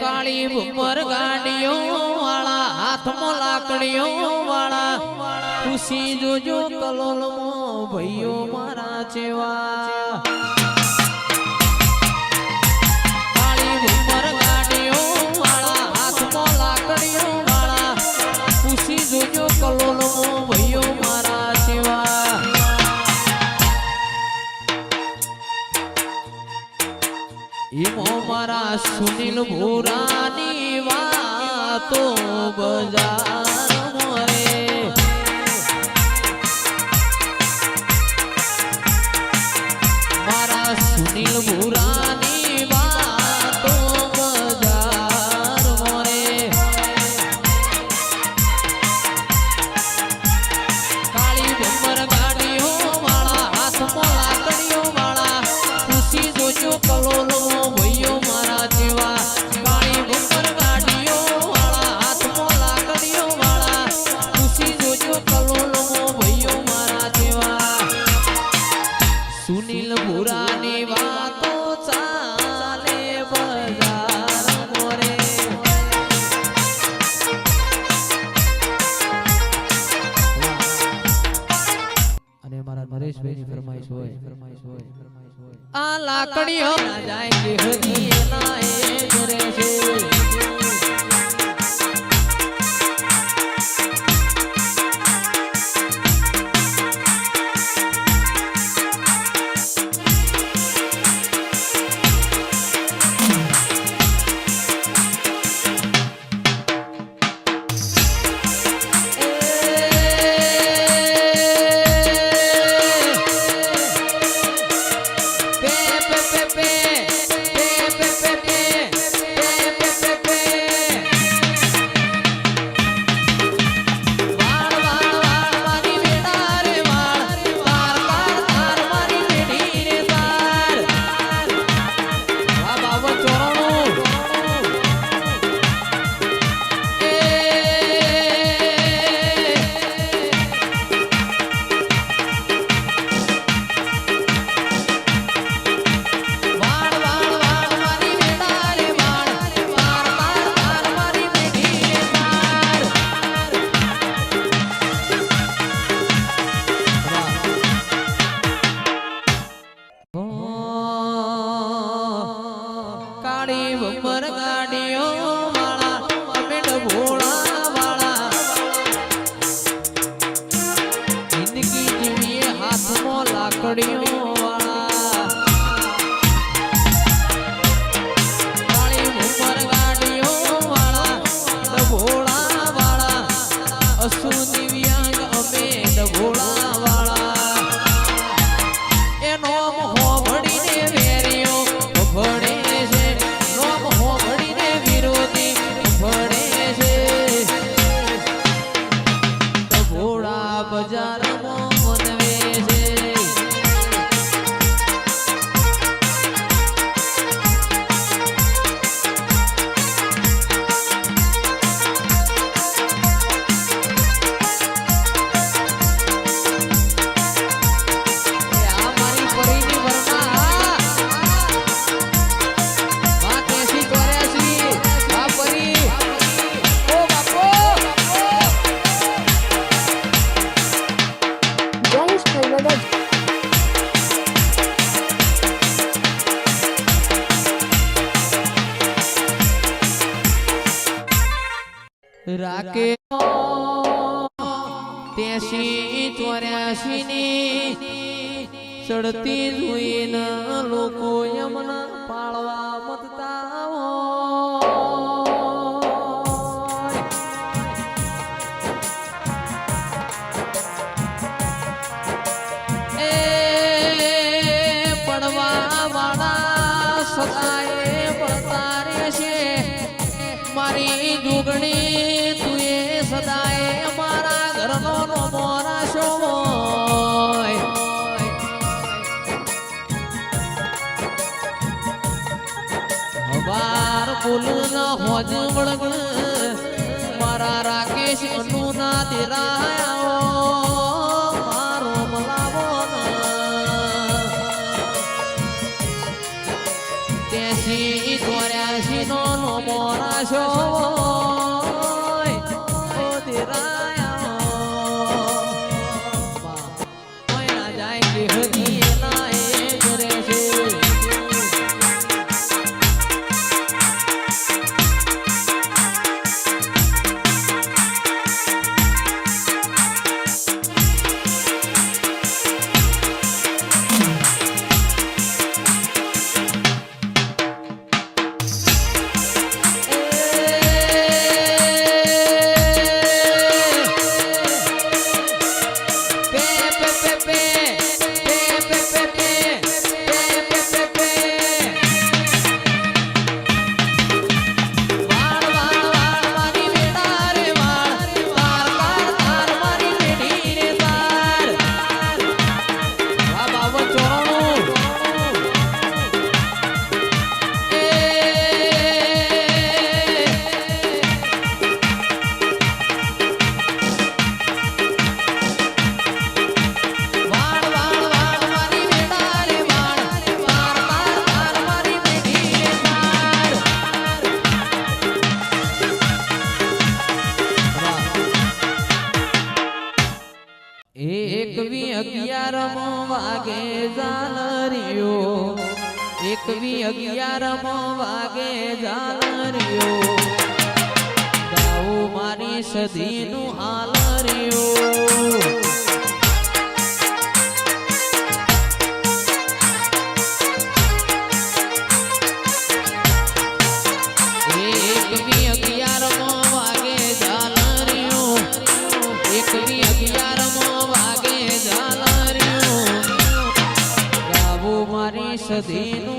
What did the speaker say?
કાળી ઉપર ગાડીઓ વાળા હાથમાં લાકડીઓ વાળા ખુશી જોજો કલોલમો ભૈયો મારા જેવા. સુનિલ ભૂરાની વાતો બજા આ લાકડીઓ જાય Pepe. করিও રાખે. ત્યાંશી ચોર્યાસી ની ચડતી જોઈને લોકો યમના પાળવા મતતા હોય. સદાય પડતા રહેશે મારી જુગણી સદાય અમારા ઘરનો નોમો રાશો હવાર ફૂલ હોજ મારા રાકેશ અનુના દિરાયા અગિયારમો વાગે ઝાલરિયો. એકવી અગિયારમો વાગે ઝાલરિયો. ગાઉ મારી સદીનું હાલરિયો. सदेनो